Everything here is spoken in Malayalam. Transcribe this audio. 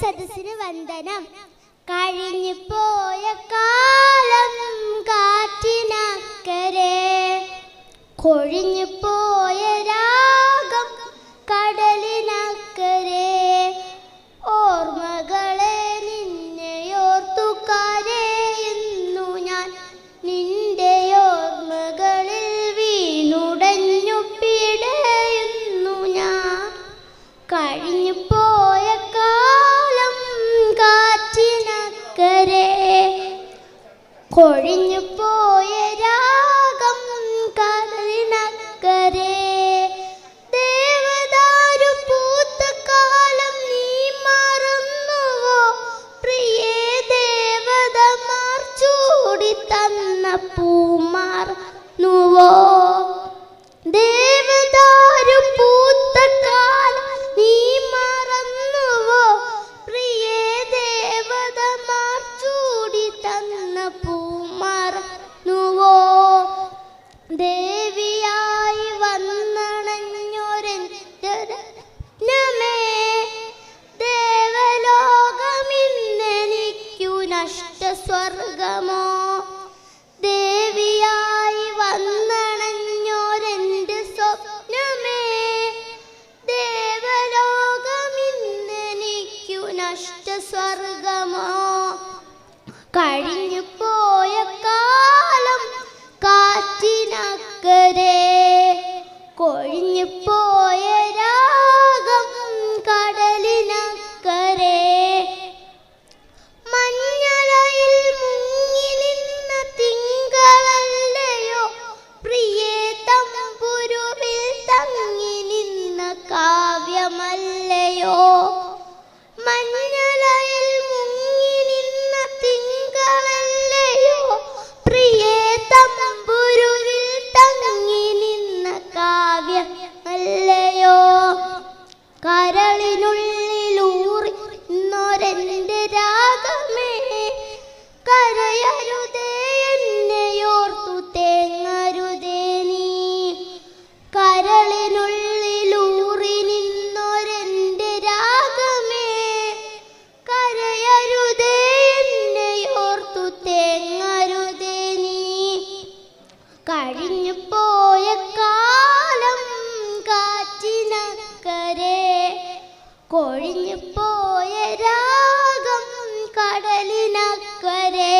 സദസ്സിന് വന്ദനം. കഴിഞ്ഞു പോയ കൊഴിഞ്ഞു പോയ രാഗം കടലിനക്കരെ ദേവദാരു നീ പ്രിയേ തന്ന പൂമാർ ദേവദാരു ദേവിയായി വന്നണഞ്ഞൊരേ ദേവലോകമിന്നെനിക്കു നഷ്ടസ്വർഗമോ. ദേവിയായി വന്നണഞ്ഞൊരന്റെ സ്വപ്നമേ. ദേവലോകമിന്നെനിക്കു നഷ്ടസ്വർഗമോ. കഴിഞ്ഞു പോയ കാറ്റിനക്കരെ കൊഴിഞ്ഞു പോയ രാഗം കടലിനക്കരെ. മഞ്ഞളയിൽ മുങ്ങി നിന്ന തിങ്കളല്ലയോ പ്രിയേ തമ്പുരുവിൽ തങ്ങി നിന്ന കാവ്യമല്ലയോ. മഞ്ഞളയിൽ കൊഴിഞ്ഞു പോയ രാഗം കടലിനക്കരെ